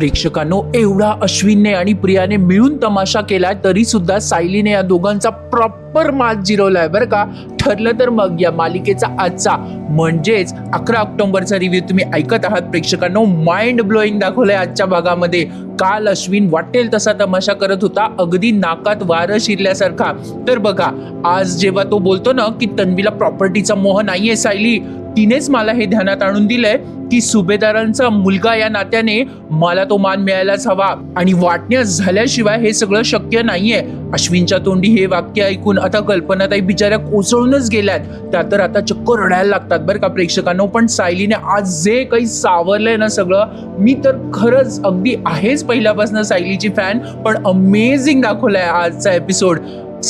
प्रेक्षकांनो एवढा अश्विनने आणि प्रियाने मिळून तमाशा केलाय तरी सुद्धा सायलीने या दोघांचा प्रॉपर मात जिरवलाय बरं का. ठरलं तर मग या मालिकेचा आजचा म्हणजेच अकरा ऑक्टोबरचा रिव्ह्यू तुम्ही ऐकत आहात. प्रेक्षकांनो माइंड ब्लोईंग दाखवलंय आजच्या भागामध्ये. काल अश्विन वाटेल तसा तमाशा करत होता. अगदी नाकात वारं शिरल्यासारखा. तर बघा आज जेव्हा तो बोलतो ना की तन्वीला प्रॉपर्टीचा मोह नाहीये सायली तिनेच मला हे ध्यानात आणून दिलंय की सुभेदारांचा मुलगा या नात्याने मला तो मान मिळायलाच हवा. आणि वाटण्यास झाल्याशिवाय हे सगळं शक्य नाहीये. अश्विनच्या तोंडी हे वाक्य ऐकून आता कल्पनाताई बिचाऱ्या कोसळूनच गेल्यात. त्या तर आता चक्क रडायला लागतात बरं का प्रेक्षकांनो. पण सायलीने आज जे काही सावरलंय ना सगळं मी तर खरंच अगदी आहेच पहिल्यापासून सायलीची फॅन पण अमेझिंग दाखवलाय आजचा एपिसोड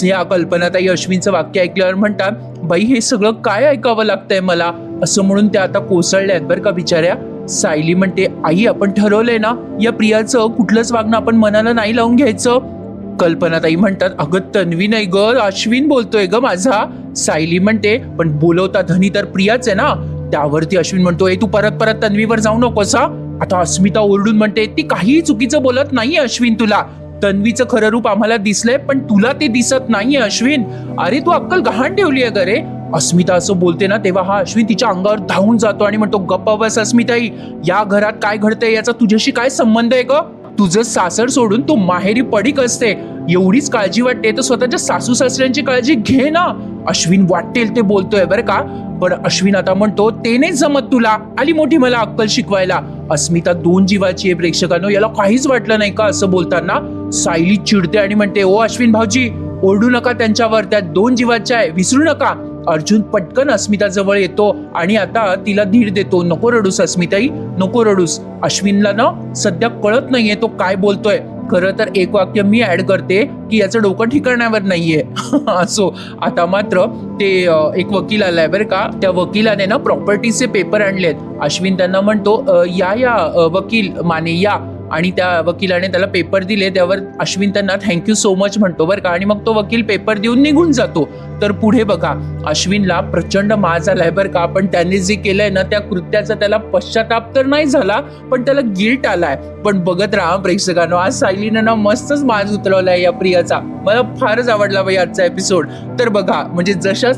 या कल्पनाताई अश्विनचं वाक्य ऐकल्यावर म्हणतात बाई हे सगळं काय ऐकावं लागतंय मला? असं म्हणून त्या आता कोसळल्या आहेत बरं का बिचाऱ्या. सायली म्हणते आई आपण ठरवलंय ना या प्रियाचं कुठलंच वागणं आपण मनाला नाही लावून घ्यायचं. कल्पनाताई म्हणतात अगं तन्वी नाही ग अश्विन बोलतोय ग माझा. सायली म्हणते पण बोलवता धनी तर प्रियाच आहे ना. त्यावरती अश्विन म्हणतोय तू परत परत तन्वीवर जाऊ नकोस हा. आता अस्मिता ओरडून म्हणते ती काहीही चुकीचं बोलत नाही अश्विन तुला. तन्वीचं खरं रूप आम्हाला दिसलंय पण तुला ते दिसत नाहीये अश्विन. अरे तू अक्कल गहाण ठेवली आहे रे. अस्मिता असं बोलते ना तेव्हा हा अश्विन तिच्या अंगावर धावून जातो आणि म्हणतो गप्पा बस अस्मिताई या घरात काय घडतंय याचा तुझ्याशी काय संबंध आहे ग? तुझं सासर सोडून तू माहेरी पडीक असते. एवढीच काळजी वाटते तर स्वतःच्या सासू सासऱ्यांची काळजी घे ना. अश्विन वाटेल ते बोलतोय बरं का? पण अश्विन आता म्हणतो तेने जमत तुला. आली मोठी मला अक्कल शिकवायला. अस्मिता दोन जीवाची आहे प्रेक्षकांनो याला काहीच वाटलं नाही का असं बोलताना? सायली चिडते आणि म्हणते ओ अश्विन भाऊजी ओरडू नका त्यांच्यावर त्या दोन जीवाच्या आहे विसरू नका. अर्जुन पटकन अस्मिताजवळ येतो आणि आता तिला धीर देतो. नको रडूस अस्मिताई नको रडूस. अश्विनला ना सध्या कळत नाहीये तो काय बोलतोय. खरं तर एक वाक्य मी ऍड करते की याचं डोकं ठिकाणावर नाहीये. असो. आता मात्र ते एक वकील आलाय बरं का. त्या वकिलाने ना प्रॉपर्टीचे पेपर आणलेत. अश्विन त्यांना म्हणतो या या वकील माने या. आणि त्या वकिलाने त्याला पेपर दिले. त्यावर अश्विन त्यांना थँक्यू सो मच म्हणतो बरं का. आणि मग तो वकील पेपर देऊन निघून जातो. तर पुढे बघा अश्विनला प्रचंड माज आलाय बरं का. पण त्याने जे केलंय ना त्या कृत्याचा त्याला पश्चाताप तर नाही झाला पण त्याला गिल्ट आलाय. पण बघत राहा प्रेक्षकांनो आज सायलीनं ना मस्तच माज उतरवलाय या प्रियाचा. मला फारच आवडला बाई आजचा एपिसोड तर बघा म्हणजे जशा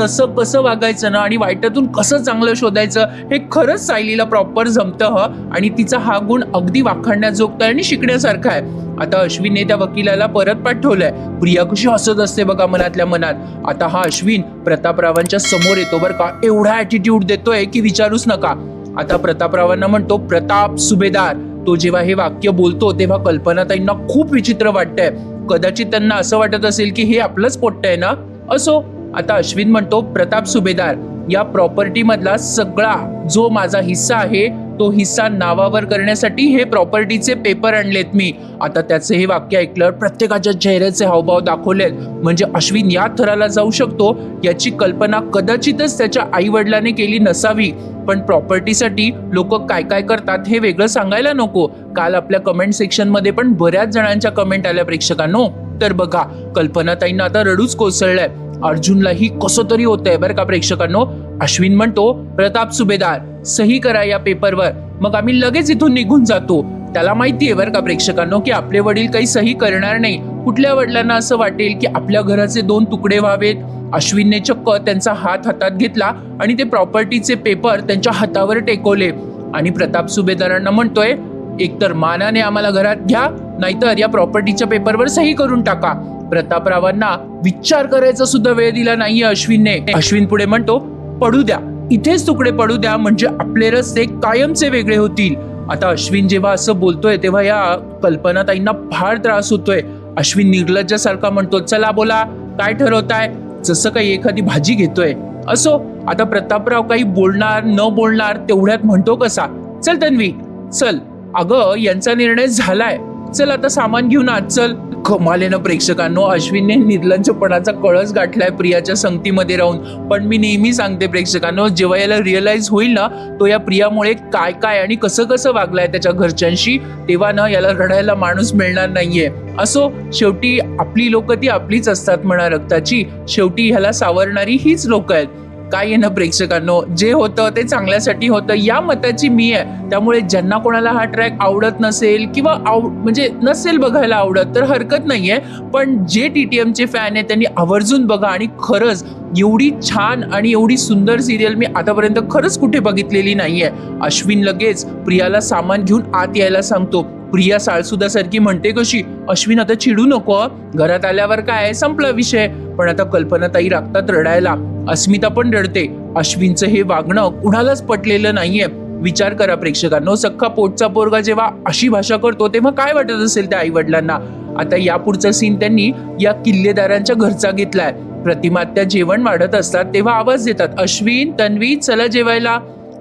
तसं कसं वागायचं ना आणि वाईटातून कसं चांगलं शोधायचं हे खरंच सायलीला प्रॉपर जमतं ह. आणि तिचा हा गुण अगदी वाखाणण्याजोगता आणि शिकण्यासारखा आहे. आता अश्विनने त्या वकिलाला परत पाठवलंय. प्रिया कशी हसत असते बघा मनातल्या मनात. आता हा अश्विन प्रतापरावांच्या समोर येतो बरं का. एवढा ॲटिट्यूड देतोय की विचारूच नका. आता प्रतापरावांना म्हणतो प्रताप सुभेदार. तो जेव्हा हे वाक्य बोलतो तेव्हा कल्पनाताईंना खूप विचित्र वाटतंय. कदाचित त्यांना असं वाटत असेल की हे आपलंच पोट्ट ना? असो. आता अश्विन म्हणतो प्रताप सुभेदार या प्रॉपर्टी मधला सगळा जो माझा हिस्सा आहे तो हिस्सा नावावर करण्यासाठी हे प्रॉपर्टीचे पेपर आणलेत मी. आता त्याचे हे वाक्य ऐकल्यावर प्रत्येकाच्या चेहऱ्याचे हावभाव दाखवलेत. म्हणजे अश्विन या थराला जाऊ शकतो याची कल्पना कदाचितच त्याच्या आई वडिलाने केली नसावी. पण प्रॉपर्टीसाठी लोक काय काय करतात हे वेगळं सांगायला नको. काल आपल्या कमेंट सेक्शनमध्ये पण बऱ्याच जणांच्या कमेंट आल्या प्रेक्षकांनो. तर बघा कल्पनाताईंना आता रडूच कोसळलाय. अर्जुनलाही कसं तरी होतंय बरं का प्रेक्षकांनो. अश्विन म्हणतो प्रताप सुभेदार सही करा या पेपरवर मग आम्ही लगेच इथून निघून जातो. त्याला माहिती आहे बरं का प्रेक्षकांनो की आपले वडील काही सही करणार नाही. कुठल्या वडिलांना असं वाटेल की आपल्या घराचे दोन तुकडे व्हावेत? अश्विनने चक्क त्यांचा हात हातात घेतला आणि ते प्रॉपर्टीचे पेपर त्यांच्या हातावर टेकवले. आणि प्रताप सुभेदारांना म्हणतोय एकतर मानाने आम्हाला घरात घ्या नाहीतर या प्रॉपर्टीच्या पेपरवर सही करून टाका. प्रतापरावांना विचार करायचा सुद्धा वेळ दिला नाहीये अश्विनने. अश्विन पुढे म्हणतो पडू द्या. इथेच तुकडे पडू द्या. म्हणजे आपले रस्ते कायमचे वेगळे होतील. आता अश्विन जेव्हा असं बोलतोय तेव्हा या कल्पनाताईंना फार त्रास होतोय. अश्विन निर्लज्जासारखा म्हणतो चला बोला. काय ठरवताय? जसं काही एखादी भाजी घेतोय. असो आता प्रतापराव काही बोलणार न बोलणार तेवढ्यात म्हणतो कसा? चल तन्वी. चल. अगं यांचा निर्णय झालाय. चल आता सामान घेऊन आज चल. कमालेनं प्रेक्षकांनो अश्विनने निर्लंचपणाचा कळस गाठलाय प्रियाच्या संगतीमध्ये राहून. पण मी नेहमी सांगते प्रेक्षकांनो जेव्हा याला रिअलाइज होईल ना तो या प्रियामुळे काय काय आणि कसं कसं वागलाय त्याच्या घरच्यांशी तेव्हा ना याला रडायला माणूस मिळणार नाहीये. असो शेवटी आपली लोक ती आपलीच असतात म्हणा रक्ताची. शेवटी ह्याला सावरणारी हीच लोक आहेत. काय येणं प्रेक्षकांनो? जे होतं ते चांगल्यासाठी होतं या मताची मी आहे. त्यामुळे ज्यांना कोणाला हा ट्रॅक आवडत नसेल किंवा आव म्हणजे नसेल बघायला आवडत तर हरकत नाही आहे पण जे टी टी एमचे फॅन आहे त्यांनी आवर्जून बघा आणि खरंच एवढी छान आणि एवढी सुंदर सिरियल मी आतापर्यंत खरंच कुठे बघितलेली नाही आहे अश्विन लगेच प्रियाला सामान घेऊन आत यायला सांगतो. प्रिया साळसुदासारखी म्हणते कशी अश्विन आता चिडू नको घरात आल्यावर काय संपला विषय. पण आता कल्पनाताई लागतात रडायला. अस्मिता पण रडते. अश्विनचं हे वागणं कुणालाच पटलेलं नाहीये. विचार करा प्रेक्षकांनो सख्खा पोटचा पोरगा जेव्हा अशी भाषा करतो तेव्हा काय वाटत असेल त्या आई वडिलांना आता या पुढचा सीन त्यांनी या किल्लेदारांच्या घरचा घेतलाय. प्रतिमात्या जेवण वाढत असतात तेव्हा आवाज देतात अश्विन तन्वी चला जेवायला.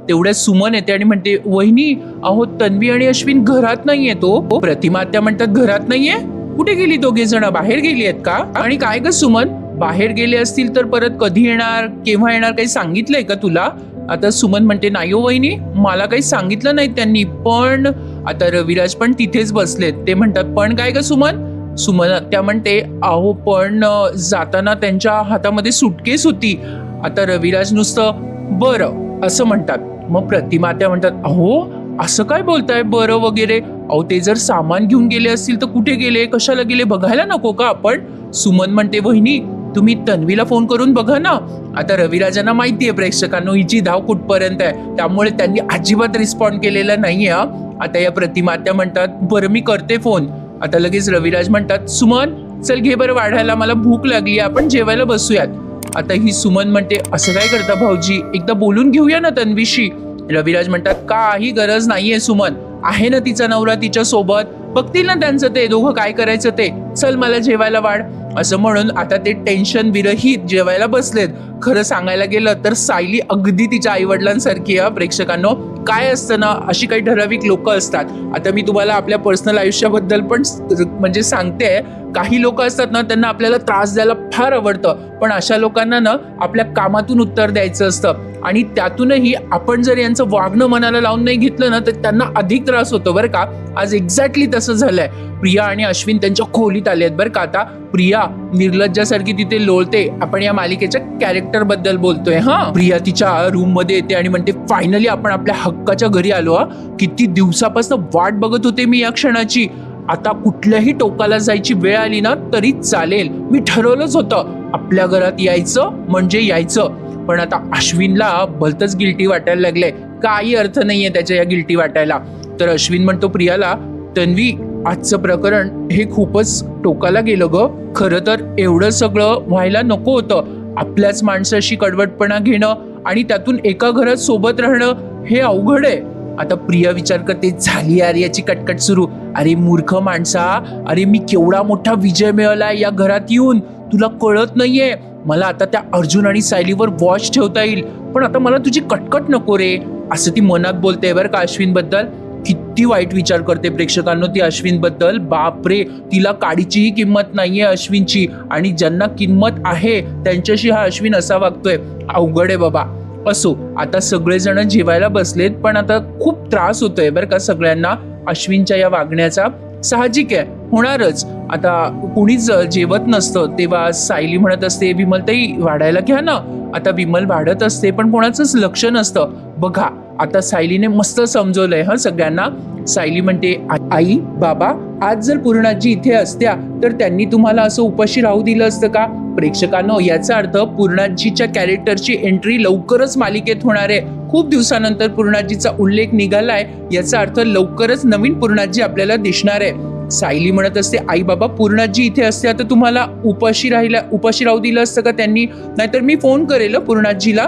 तेवढ्यात सुमन येते आणि म्हणते वहिनी अहो तन्वी आणि अश्विन घरात नाहीये तो. प्रतिमात्या म्हणतात घरात नाहीये? कुठे गेली दोघे जण? बाहेर गेली आहेत का? आणि काय ग सुमन? बाहेर गेले असतील तर परत कधी येणार केव्हा येणार काही सांगितलंय का तुला? आता सुमन म्हणते नाही हो वहिनी मला काही सांगितलं नाही त्यांनी पण आता रविराज पण तिथेच बसलेत. ते म्हणतात पण काय का सुमन? सुमन त्या म्हणते अहो पण जाताना त्यांच्या हातामध्ये सुटकेस होती. आता रविराज नुसतं बरं असं म्हणतात. मग प्रतिमा त्या म्हणतात अहो असं काय बोलताय? बरं वगैरे. अहो ते जर सामान घेऊन गेले असतील तर कुठे गेले? कशाला गेले? बघायला नको का आपण? सुमन म्हणते वहिनी तुम्ही तन्वीला फोन करून बघा ना. आता रविराजांना माहिती आहे प्रेक्षकांनो हिची धाव कुठपर्यंत आहे त्यामुळे त्यांनी अजिबात रिस्पॉन्ड केलेला नाहीये हा. आता या प्रतिमा त्या म्हणतात बरं मी करते फोन आता लगेच रविराज म्हणतात सुमन चल घे बरं वाढायला मला भूक लागली आपण जेवायला बसूयात. आता ही सुमन म्हणते असं काय करता भाऊजी? एकदा बोलून घेऊया ना तन्वीशी. रविराज म्हणतात काही गरज नाहीये सुमन. आहे ना तिचा नवरा तिच्या सोबत बघतील ना त्यांचं ते दोघं काय करायचं ते. चल मला जेवायला वाढ. असं म्हणून आता ते टेन्शन विरहित जेवायला बसलेत. खरं सांगायला गेलं तर सायली अगदी तिच्या आईवडिलांसारखी आहे प्रेक्षकांनो. काय असतं ना अशी काही ठराविक लोक असतात. आता मी तुम्हाला आपल्या पर्सनल आयुष्याबद्दल पण म्हणजे सांगते. काही लोक असतात ना त्यांना आपल्याला त्रास द्यायला फार आवडतं. पण अशा लोकांना ना आपल्या कामातून उत्तर द्यायचं असतं. आणि त्यातूनही आपण जर यांचं वागणं मनाला लावून नाही घेतलं ना तर त्यांना अधिक त्रास होतो बरं का. आज एक्झॅक्टली तसं झालंय. प्रिया आणि अश्विन त्यांच्या खोलीत आले आहेत बरं का आता. प्रिया निर्लज्जासारखी तिथे लोळते. आपण या मालिकेच्या कॅरेक्टरबद्दल बोलतोय हा. प्रिया तिच्या रूममध्ये येते आणि म्हणते फायनली आपण आपल्या हक्काच्या घरी आलो हा. किती दिवसापासून वाट बघत होते मी या क्षणाची. आता कुठल्याही टोकाला जायची वेळ आली ना तरी चालेल. मी ठरवलंच होतं आपल्या घरात यायचं म्हणजे यायचं. पण आता अश्विनला भलतच गिल्टी वाटायला लागले काही अर्थ नाहीये त्याच्या या गिल्टी वाटायला. तर अश्विन म्हणतो प्रियाला तन्वी आजचं प्रकरण हे खूपच टोकाला गेलं ग. खरं तर एवढं सगळं व्हायला नको होतं. आपल्याच माणसाशी कडवटपणा घेणं आणि त्यातून एका घरात सोबत राहणं हे अवघड आहे. आता प्रिया विचार करते झाली यार याची कटकट सुरू. अरे मूर्ख माणसा अरे मी केवढा मोठा विजय मिळवलाय या घरात येऊन. तुला कळत नाहीये. मला आता त्या अर्जुन आणि सायलीवर वॉच ठेवता येईल. पण आता मला तुझी कटकट नको रे असं ती मनात बोलते बरं का अश्विनबद्दल. किती वाईट विचार करते प्रेक्षकांनो ती अश्विनबद्दल. बापरे तिला काडीचीही किंमत नाहीये अश्विनची. आणि ज्यांना किंमत आहे त्यांच्याशी हा अश्विन असा वागतोय. अवघड आहे बाबा. असो आता सगळेजण जेवायला बसलेत पण आता खूप त्रास होतोय बरं का सगळ्यांना. अश्विनच्या या वागण्याचा साहजिक आहे. होणारच. आता कुणीच जेवत नसतं तेव्हा सायली म्हणत असते विमलताई वाढायला घ्या ना. आता विमल वाढत असते पण कोणाचंच लक्ष नसतं. बघा आता सायलीने मस्त समजवलंय हा सगळ्यांना. सायली म्हणते "आ- आई बाबा आज जर पूर्णाजी इथे असत्या तर त्यांनी तुम्हाला असं उपाशी राहू दिलं असतं का? प्रेक्षकांनो याचा अर्थ पूर्णाजीच्या कॅरेक्टरची एंट्री लवकरच मालिकेत होणार आहे. खूप दिवसानंतर पूर्णाजीचा उल्लेख निघालाय याचा अर्थ लवकरच नवीन पूर्णाजी आपल्याला दिसणार आहे. सायली म्हणत असते आई बाबा पूर्णाजी इथे असते आता तुम्हाला उपाशी राहिला उपाशी राहू दिलं असतं का त्यांनी? नाहीतर मी फोन करेल पूर्णाजीला.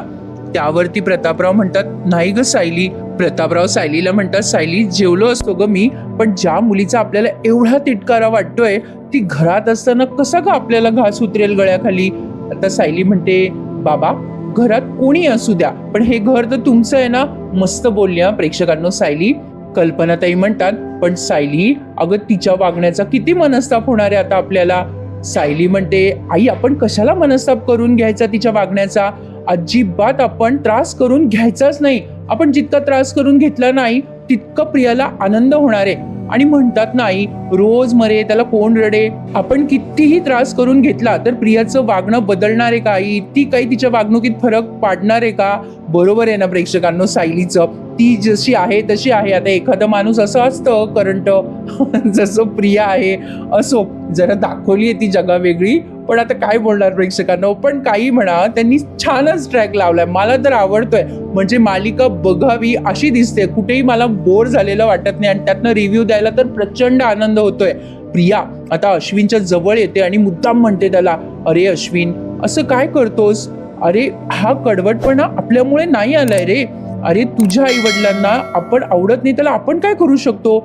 त्यावरती प्रतापराव म्हणतात नाही ग सायली. प्रतापराव सायलीला म्हणतात सायली जेवलो असतो ग मी पण ज्या मुलीचा आपल्याला एवढा तिटकारा वाटतोय ती घरात असताना कसा का आपल्याला घास उतरेल गळ्याखाली? आता सायली म्हणते बाबा घरात कोणी असू द्या पण हे घर तर तुमचं आहे ना? मस्त बोलल्या प्रेक्षकांनो सायली. कल्पनाताई म्हणतात पण सायली अगं तिच्या वागण्याचा किती मनस्ताप होणार आहे आता आपल्याला? सायली म्हणते आई आपण कशाला मनस्ताप करून घ्यायचा तिच्या वागण्याचा? अजिबात आपण त्रास करून घ्यायचाच नाही. आपण जितका त्रास करून घेतला नाही तितकं प्रियाला आनंद होणार आहे. आणि म्हणतात नाही रोज मरे त्याला कोण रडे? आपण कितीही त्रास करून घेतला तर प्रियाचं वागणं बदलणार आहे का? आई ती काही तिच्या वागणुकीत फरक पाडणार आहे का? बरोबर आहे ना प्रेक्षकांनो? सायलीचं. ती जशी आहे तशी आहे. आता एखादा माणूस असं असतं करंट जसं प्रिया आहे असो. जरा दाखवली आहे ती जगा वेगळी. पण आता काय बोलणार प्रेक्षकांनो? पण काही म्हणा त्यांनी छानच ट्रॅक लावलाय. मला तर आवडतोय. म्हणजे मालिका बघावी अशी दिसते. कुठेही मला बोर झालेलं वाटत नाही आणि त्यातनं रिव्ह्यू द्यायला तर प्रचंड आनंद होतोय. प्रिया आता अश्विनच्या जवळ येते आणि मुद्दाम म्हणते त्याला अरे अश्विन असं काय करतोस? अरे हा कडवटपणा आपल्यामुळे नाही आलाय रे. अरे तुझ्या आई वडिलांना आपण आवडत नाही त्याला आपण काय करू शकतो?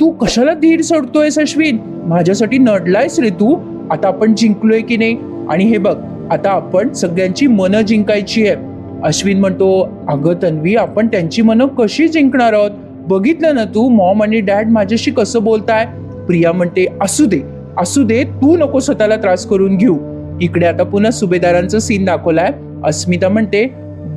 तू कशाला धीर सोडतोयस अश्विन? माझ्यासाठी नडलायस रे तू. आता आपण जिंकलोय की नाही? आणि हे बघ आता आपण सगळ्यांची मनं जिंकायची आहे अश्विन म्हणतो अगं तन्वी आपण त्यांची मनं कशी जिंकणार आहोत? बघितलं ना तू मॉम आणि डॅड माझ्याशी कसं बोलताय? प्रिया म्हणते असू दे असू दे तू नको स्वतःला त्रास करून घेऊ. इकडे आता पुन्हा सुभेदारांचं सीन दाखवलाय. अस्मिता म्हणते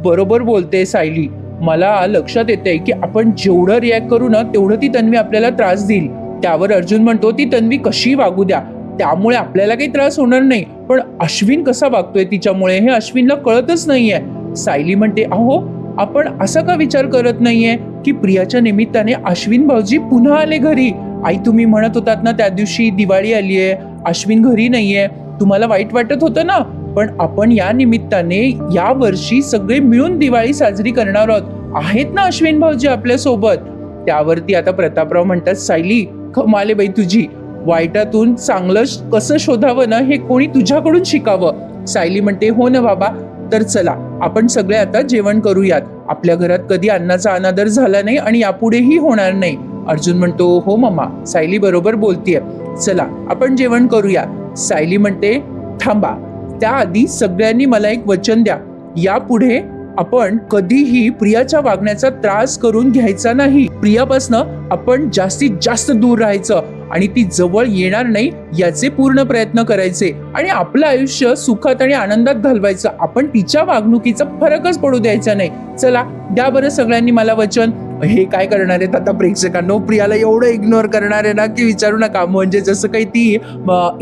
बरोबर बोलते सायली. मला लक्षात येते की आपण जेवढं रिॲक्ट करू ना तेवढं ती तन्वी आपल्याला त्रास देईल. त्यावर अर्जुन म्हणतो ती तन्वी कशी वागू द्या? त्यामुळे आपल्याला काही त्रास होणार नाही. पण अश्विन कसा वागतोय तिच्यामुळे हे अश्विनला कळतच नाहीये. सायली म्हणते अहो आपण असा का विचार करत नाहीये की प्रियाच्या निमित्ताने अश्विन भाऊजी पुन्हा आले घरी? आई तुम्ही म्हणत होतात ना त्या दिवशी दिवाळी आली आहे अश्विन घरी नाहीये. तुम्हाला वाईट वाटत होतं ना? पण आपण या निमित्ताने या वर्षी सगळे मिळून दिवाळी साजरी करणार आहोत. आहेत ना अश्विन भाऊजी आपल्यासोबत त्यावरती आता प्रतापराव म्हणतात सायली कमाले बाई तुझी. वाईटातून चांगलं कसं शोधावं ना हे कोणी तुझ्याकडून शिकावं? सायली म्हणते हो ना बाबा तर चला आपण सगळे आता जेवण करूयात. आपल्या घरात कधी अन्नाचा अनादर झाला नाही आणि यापुढेही होणार नाही. अर्जुन म्हणतो हो मम्मा सायली बरोबर बोलतीये. चला आपण जेवण करूया सायली म्हणते थांबा त्याआधी सगळ्यांनी मला एक वचन द्या. यापुढे आपण कधीही प्रियाच्या वागण्याचा त्रास करून घ्यायचा नाही. प्रियापासनं आपण जास्तीत जास्त दूर राहायचं आणि ती जवळ येणार नाही याचे पूर्ण प्रयत्न करायचे आणि आपलं आयुष्य सुखात आणि आनंदात घालवायचं. आपण तिच्या वागणुकीचा फरकच पडू द्यायचा नाही. चला द्या बरं सगळ्यांनी मला वचन. हे काय करणार आहेत आता प्रेक्षकांनो? प्रियाला एवढं इग्नोर करणार आहे ना की विचारू नका. म्हणजे जसं काही ती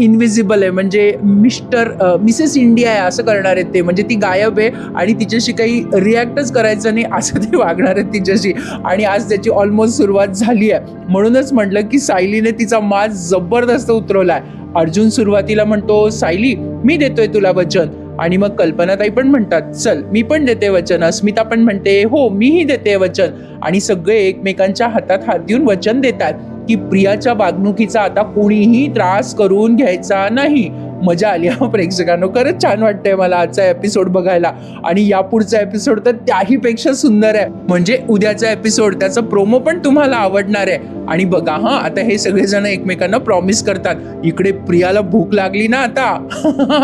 इनविजिबल आहे. म्हणजे मिस्टर मिसेस इंडिया आहे असं करणार आहेत ते. म्हणजे ती गायब आहे आणि तिच्याशी काही रिॲक्टच करायचं नाही असं ते वागणार आहेत तिच्याशी. आणि आज त्याची ऑलमोस्ट सुरुवात झाली आहे. म्हणूनच म्हटलं की सायलीने तिचा माज जबरदस्त उतरवला आहे अर्जुन सुरुवातीला म्हणतो सायली मी देतोय तुला वचन. आणि मग कल्पनाताई पण म्हणतात चल मी पण देते वचन अस्मिता पण म्हणते हो मीही देते वचन. आणि सगळे एकमेकांच्या हातात हात देऊन वचन देतात की प्रियाच्या वागणुकीचा आता कोणीही त्रास करून घ्यायचा नाही. मजा आली हा प्रेक्षकांनो. खरंच छान वाटतंय मला आजचा एपिसोड बघायला. आणि यापुढचा एपिसोड तर त्याही पेक्षा सुंदर आहे. म्हणजे उद्याचा एपिसोड त्याचा प्रोमो पण तुम्हाला आवडणार आहे. आणि बघा हा आता हे सगळेजण एकमेकांना प्रॉमिस करतात. इकडे प्रियाला भूक लागली ना आता.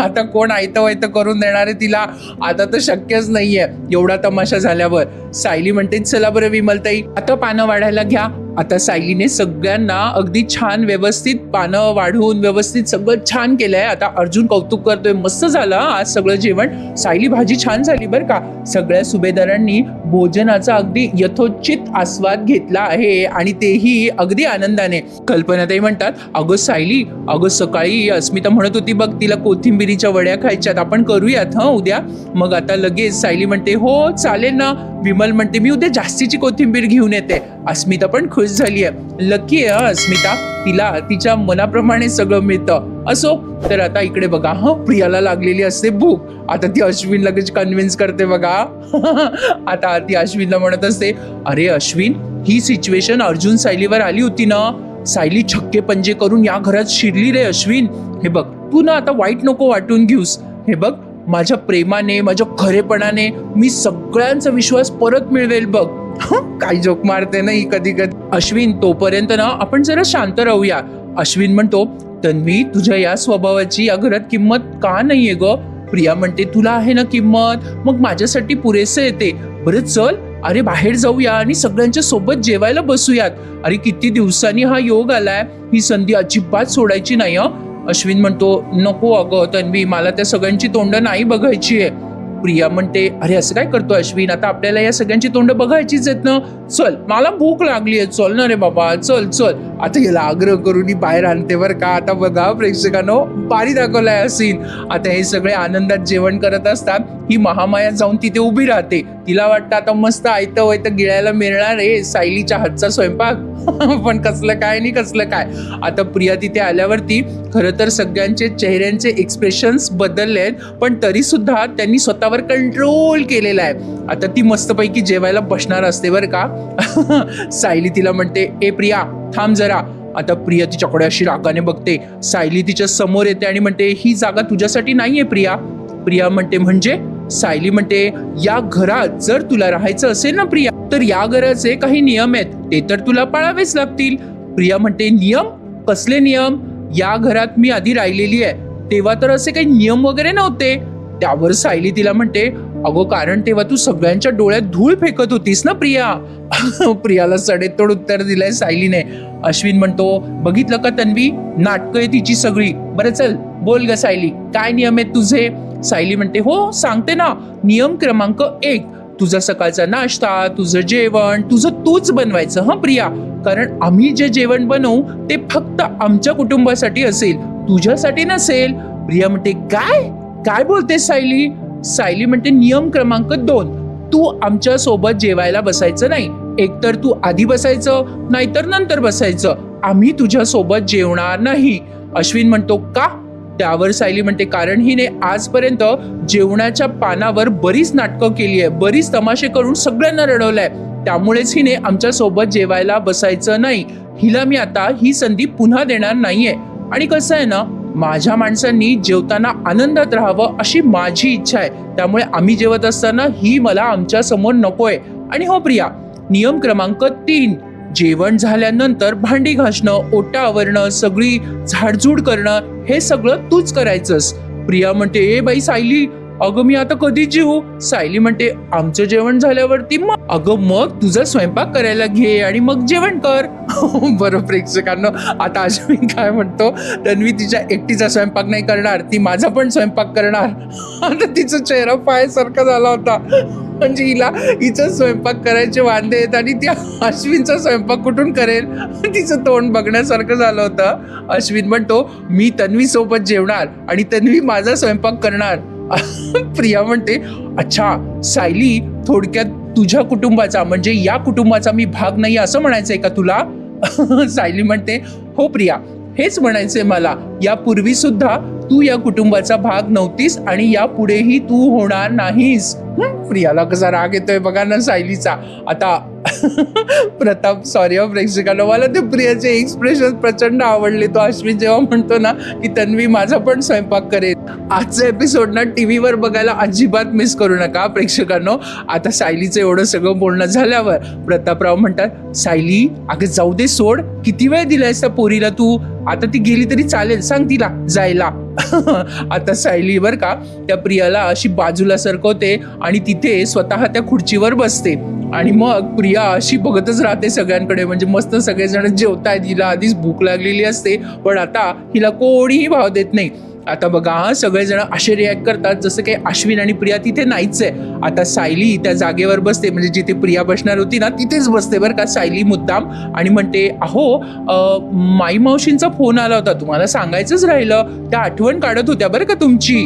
आता कोण आयतं वायतं करून देणार आहे तिला? आता तर शक्यच नाहीये. एवढा तमाशा झाल्यावर. सायली म्हणते चला बरं विमलताई आता पानं वाढायला घ्या. आता सायलीने सगळ्यांना अगदी छान व्यवस्थित पानं वाढवून व्यवस्थित सगळं छान केलंय. आता अर्जुन कौतुक करतोय. मस्त झालं आज सगळं जेवण. सायली भाजी छान झाली बरं का. सगळ्या सुभेदारांनी भोजनाचा अगदी यथोचित आस्वाद घेतला आहे आणि तेही अगदी आनंदाने. कल्पनाताई म्हणतात अगं सायली अगं सकाळी अस्मिता म्हणत होती बघ तिला कोथिंबिरीच्या वड्या खायच्यात. आपण करूयात हं उद्या. मग आता लगेच सायली म्हणते हो चालेल ना. विमल म्हणते मी उद्या जास्तीची कोथिंबीर घेऊन येते. अस्मिता पण खुश झाली आहे. लकी आहे अस्मिता. तिला तिच्या मनाप्रमाणे सगळं मिळतं. असो तर आता इकडे बघा हा प्रियाला लागलेली असते भूक. आता ती अश्विन लगेच कन्व्हिन्स करते बघा. आता ती अश्विनला म्हणत असते अरे अश्विन ही सिच्युएशन अर्जुन सायलीवर आली होती ना? सायली छक्के पंजे करून या घरात शिरली रे अश्विन. हे बघ तू ना आता वाईट नको वाटून घेऊस. हे बघ माझ्या प्रेमाने माझ्या खरेपणाने मी सगळ्यांचा विश्वास परत मिळवेल बघ. काय जोक मारते ना ही कधी कधी अश्विन तोपर्यंत ना आपण जरा शांत राहूया. अश्विन म्हणतो तन्वी तुझ्या या स्वभावाची या घरात किंमत का नाहीये ग? प्रिया म्हणते तुला आहे ना किंमत. मग माझ्यासाठी पुरेसे येते बरं चल अरे बाहेर जाऊया आणि सगळ्यांच्या सोबत जेवायला बसूयात. अरे किती दिवसांनी हा योग आलाय. ही संधी अजिबात सोडायची नाही अश्विन म्हणतो नको अगं तन्वी मला त्या सगळ्यांची तोंड नाही बघायची आहे. प्रिया म्हणते अरे असं काय करतो अश्विन? आता आपल्याला या सगळ्यांची तोंड बघायचीच आहेत ना. चल मला भूक लागली आहे. चल ना रे बाबा. चल चल. आता याला आग्रह करून बाहेर आणते बरं का. आता बघा प्रेक्षकांनो पारी दाखवलाय सीन आता हे सगळे आनंदात जेवण करत असतात. ही महामाया जाऊन तिथे उभी राहते. तिला वाटतं आता मस्त आयतं वैतं गिळायला मिळणार आहे. सायलीच्या हातचा स्वयंपाक. पण कसलं काय नाही कसलं काय. आता प्रिया तिथे आल्यावरती खरं तर सगळ्यांचे चेहऱ्यांचे एक्सप्रेशन्स बदलले आहेत. पण तरी सुद्धा त्यांनी स्वतःवर कंट्रोल केलेला आहे. आता ती मस्तपैकी जेवायला बसणार असते बरं का. सायली तिला म्हणते ए प्रिया थांब जरा. आता प्रिया तिच्याकडे अशी रागाने बघते. सायली तिच्या समोर येते आणि म्हणते ही जागा तुझ्यासाठी नाहीये प्रिया. प्रिया म्हणते म्हणजे? सायली म्हणते या घरात जर तुला राहायचं असेल ना प्रिया तर या घराचे काही नियम आहेत. ते तर तुला पाळावेच लागतील. प्रिया म्हणते नियम? कसले नियम? या घरात मी आधी राहिलेली आहे. तेव्हा तर असे काही नियम वगैरे नव्हते. त्यावर सायली तिला म्हणते अगो कारण तेव्हा तू सगळ्यांच्या डोळ्यात धूळ फेकत होतीस ना प्रिया? प्रियाला सडेतोड उत्तर दिलंय सायलीने. अश्विन म्हणतो बघितलं का तन्वी? नाटकं आहे तिची सगळी. बरं चल बोल ग सायली. काय नियम आहेत तुझे? सायली म्हणते हो सांगते ना. नियम क्रमांक एक. तुझा सकाळचा नाश्ता तुझं जेवण तुझं तूच बनवायचं हा प्रिया? कारण आम्ही जे जेवण बनवू ते फक्त आमच्या कुटुंबासाठी असेल. तुझ्यासाठी नसेल. प्रिया म्हणते काय? काय बोलते सायली? सायली म्हणते नियम क्रमांक दोन. तू आमच्यासोबत जेवायला बसायचं नाही. एकतर तू आधी बसायचं नाहीतर नंतर बसायचं. आम्ही तुझ्या सोबत जेवणार नाही. अश्विन म्हणतो का? त्यावर सायली म्हणते कारण हिने आजपर्यंत जेवणाच्या पानावर बरीच नाटकं केली आहे. बरीच तमाशे करून सगळ्यांना रडवलंय. त्यामुळेच हिने आमच्यासोबत जेवायला बसायचं नाही. हिला मी आता ही संधी पुन्हा देणार नाहीये. आणि कसं आहे ना माझ्या माणसांनी जेवताना आनंदात राहावं अशी माझी इच्छा आहे. त्यामुळे आम्ही जेवत असताना ही मला आमच्यासमोर नकोय. आणि हो प्रिया नियम क्रमांक तीन जेवण झाल्यानंतर भांडी घासणं ओटा आवरणं सगळी झाडझूड करणं हे सगळं तूच करायचंस. प्रिया म्हणते ए बाई सायली अगं मी आता कधी जेऊ सायली म्हणते आमचं जेवण झाल्यावरती मग. अगं मग तुझा स्वयंपाक करायला घे आणि मग जेवण कर. बरं प्रेक्षकांनो आता अश्विन काय म्हणतो? तन्वी तिच्या एकटीचा स्वयंपाक नाही करणार ती माझा पण स्वयंपाक करणार. आता तिचा चेहरा पायासारखा झाला होता. म्हणजे हिला हिचा स्वयंपाक करायचे वांदे आहेत आणि ती अश्विनचा स्वयंपाक कुठून करेल? तिचं तोंड बघण्यासारखं झालं होतं. अश्विन म्हणतो मी तन्वी सोबत जेवणार आणि तन्वी माझा स्वयंपाक करणार. प्रिया म्हणते अच्छा सायली थोडक्यात तुझ्या कुटुंबाचा म्हणजे या कुटुंबाचा मी भाग नाही असं म्हणायचंय का तुला? सायली म्हणते हो प्रिया हेच म्हणायचंय मला. यापूर्वी सुद्धा तू या कुटुंबाचा भाग नव्हतीस आणि यापुढेही तू होणार नाहीस. प्रियाला कसा राग येतोय बघा ना सायलीचा. आता प्रताप सॉरी ऑफ हो, प्रेक्षकांना मला ते प्रियाचे एक्सप्रेशन प्रचंड आवडले. तो अश्विन जेव्हा म्हणतो ना की तन्वी माझा पण स्वयंपाक करेल. आजचा एपिसोड ना टीव्हीवर बघायला अजिबात मिस करू नका प्रेक्षकांनो. आता सायलीचं एवढं सगळं बोलणं झाल्यावर प्रतापराव म्हणतात सायली अगं जाऊ दे सोड. किती वेळ दिलायस त्या पोरीला तू? आता ती गेली तरी चालेल सांग तिला जायला. आता सायली बर का त्या प्रियाला अशी बाजूला सरकवते आणि तिथे स्वतः त्या खुर्चीवर बसते. आणि मग प्रिया अशी बघतच राहते सगळ्यांकडे म्हणजे मस्त सगळेजण जेवतायत हिला आधीच भूक लागलेली असते पण आता हिला कोणीही भाव देत नाही. आता बघा हा सगळेजण असे रिॲक्ट करतात जसं काही अश्विन आणि प्रिया तिथे नाहीच आहे. आता सायली त्या जागेवर बसते म्हणजे जिथे प्रिया बसणार होती ना तिथेच बसते बरं का सायली मुद्दाम. आणि म्हणते अहो माई मावशींचा फोन आला होता तुम्हाला सांगायचंच राहिलं. त्या आठवण काढत होत्या बरं का तुमची.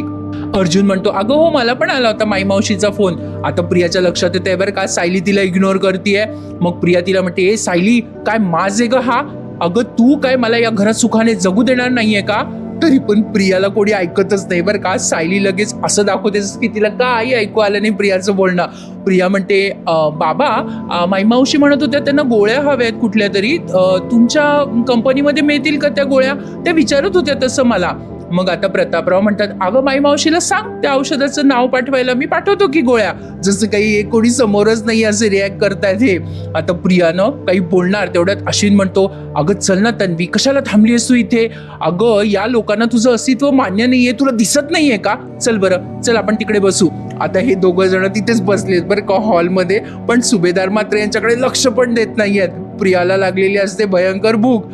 अर्जुन म्हणतो अगं हो मला पण आला होता माई मावशीचा फोन. आता प्रियाच्या लक्षात येते बरं का सायली तिला इग्नोर करते मग प्रिया तिला म्हणते ए सायली काय माझे ग हा? अगं तू काय मला या घरात सुखाने जगू देणार नाहीये का? तरी पण प्रियाला कोणी ऐकतच नाही. बरं का? सायली लगेच असं दाखवते की तिला काही ऐकू आलं नाही प्रियाचं बोलणं. प्रिया म्हणते बाबा अं, माई मावशी म्हणत होत्या त्यांना गोळ्या हव्यात कुठल्या तरी. तुमच्या कंपनीमध्ये मिळतील का त्या गोळ्या? त्या विचारत होत्या तसं मला. मग आता प्रतापराव म्हणतात अगं माई मावशीला सांग त्या औषधाचं नाव पाठवायला मी पाठवतो की गोळ्या. जसं काही कोणी समोरच नाही असे रिॲक्ट करतायत हे. आता प्रियानं काही बोलणार तेवढ्यात अश्विन म्हणतो अगं चल ना तन्वी कशाला थांबलीस तू इथे? अगं या लोकांना तुझं अस्तित्व मान्य नाहीये तुला दिसत नाहीये का? चल बरं चल आपण तिकडे बसू. आता हे दोघं जण तिथेच बसलेत बरं का हॉलमध्ये पण सुभेदार मात्र यांच्याकडे लक्ष पण देत नाहीयेत. प्रियाला लागलेली असते भयंकर भूक.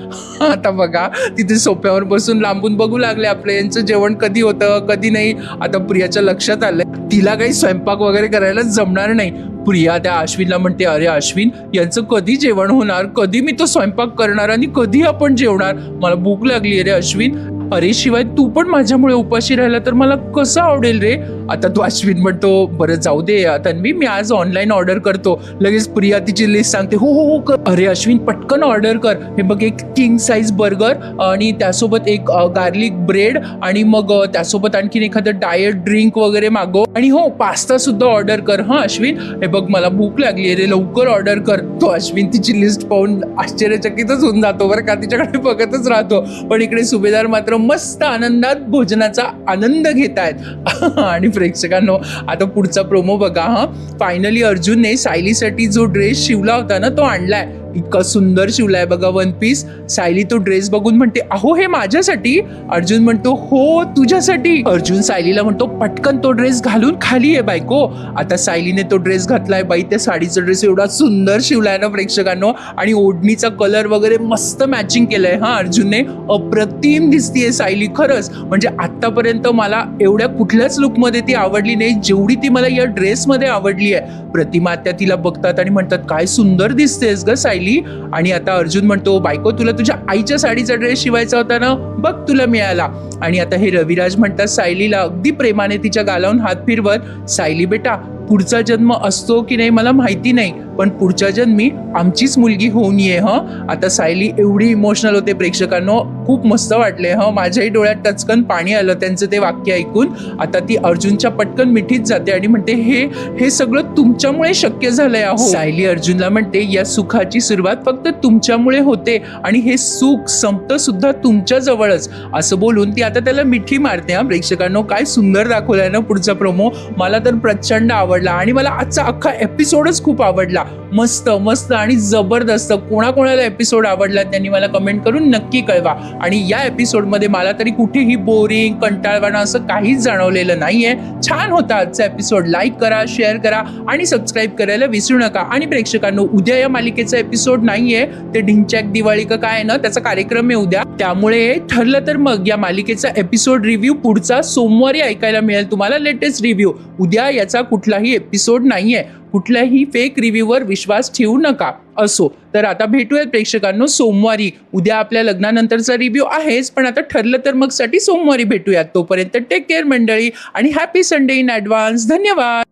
आता बघा तिथे सोप्यावर बसून लांबून बघू लागले आपलं. यांचं जेवण कधी होतं कधी नाही आता प्रियाच्या लक्षात आलंय. तिला काही स्वयंपाक वगैरे करायला जमणार नाही. प्रिया त्या अश्विनला म्हणते अरे अश्विन यांचं कधी जेवण होणार? कधी मी तो स्वयंपाक करणार आणि कधी आपण जेवणार? मला भूक लागली रे अश्विन. अरे शिवाय तू पण माझ्यामुळे उपाशी राहिला तर मला कसं आवडेल रे? आता तो अश्विन म्हणतो बरं जाऊ दे तन्वी मी आज ऑनलाईन ऑर्डर करतो. लगेच प्रिया तिची लिस्ट सांगते हो हो हो कर. अरे अश्विन पटकन ऑर्डर कर. हे बघ एक किंग साईज बर्गर आणि त्यासोबत एक गार्लिक ब्रेड आणि मग त्यासोबत आणखीन एखादं डायट ड्रिंक वगैरे मागव. आणि हो पास्ता सुद्धा ऑर्डर कर हां अश्विन? हे बघ मला भूक लागली अरे लवकर ऑर्डर कर. तो अश्विन तिची लिस्ट पाहून आश्चर्यचकितच होऊन जातो बरं का? तिच्याकडे बघतच राहतो. पण इकडे सुभेदार मात्र मस्त आनंदात भोजनाचा आनंद घेत आहेत आणि प्रेक्षकांनो आता पुढचा प्रोमो बघा हां. फायनली अर्जुनने सायलीसाठी जो ड्रेस शिवला होता ना तो आणलाय. इतका सुंदर शिवलाय बघा वन पीस सायली तो ड्रेस बघून म्हणते अहो हे माझ्यासाठी? अर्जुन म्हणतो हो तुझ्यासाठी. अर्जुन सायलीला म्हणतो पटकन तो ड्रेस घालून खाली आहे बायको. आता सायलीने तो ड्रेस घातलाय बाई त्या साडीचा ड्रेस एवढा सुंदर शिवलाय ना प्रेक्षकांनो. आणि ओढणीचा कलर वगैरे मस्त मॅचिंग केलंय हा अर्जुनने. अप्रतिम दिसतीये सायली खरंच. म्हणजे आतापर्यंत मला एवढ्या कुठल्याच लुकमध्ये ती आवडली नाही जेवढी ती मला या ड्रेसमध्ये आवडली आहे प्रतिमा त्या तिला बघतात आणि म्हणतात काय सुंदर दिसतेस ग सायली. आणि आता अर्जुन म्हणतो बायको तुला तुझ्या आईच्या साडीचा ड्रेस शिवायचा होता ना? बघ तुला मिळाला. आणि आता हे रविराज म्हणतात सायलीला अगदी प्रेमाने तिच्या गालावून हात फिरवत सायली बेटा पुढचा जन्म असतो की नाही मला माहिती नाही. पण पुढच्या जन्मी आमचीच मुलगी होऊन ये हं. आता सायली एवढी इमोशनल होते प्रेक्षकांनो. खूप मस्त वाटले हं. माझ्याही डोळ्यात टचकन पाणी आलं त्यांचं ते वाक्य ऐकून. आता ती अर्जुनच्या पटकन मिठीत जाते आणि म्हणते हे हे सगळं तुमच्यामुळे शक्य झालंय अहो. सायली अर्जुनला म्हणते या सुखाची सुरुवात फक्त तुमच्यामुळे होते आणि हे सुख संपतं सुद्धा तुमच्या जवळच. असं बोलून ती आता त्याला मिठी मारते हा. प्रेक्षकांनो काय सुंदर दाखवलंय ना पुढचा प्रोमो मला तर प्रचंड आवडला. आणि मला आजचा अख्खा एपिसोडच खूप आवडला. मस्त मस्त आणि जबरदस्त. कोणाकोणाला एपिसोड आवडला त्यांनी मला कमेंट करून नक्की कळवा. आणि या एपिसोडमध्ये मला तरी कुठेही बोरिंग कंटाळवाणं असं काहीच जाणवलेलं नाहीये. छान होता आजचा एपिसोड लाईक करा शेअर करा आणि सबस्क्राईब करायला विसरू नका. आणि प्रेक्षकांनो उद्या या मालिकेचा एपिसोड नाहीये. ते ढिंचॅक दिवाळी का काय आहे ना त्याचा कार्यक्रम आहे उद्या. त्यामुळे ठरलं तर मग या मालिकेचा एपिसोड रिव्ह्यू पुढचा सोमवारी ऐकायला मिळेल तुम्हाला लेटेस्ट रिव्ह्यू उद्या याचा कुठलाही एपिसोड नाही आहे कुठल्याही फेक रिव्ह्यूवर विश्वास ठेवू नका. असो. तर आता भेटूयात प्रेक्षकांनो सोमवारी. उद्या आपल्या लग्नानंतरचा रिव्ह्यू आहेच पण आता ठरलं तर मग साठी सोमवारी भेटूयात. तोपर्यंत टेक केअर मंडळी आणि हॅपी संडे इन ॲडव्हान्स धन्यवाद!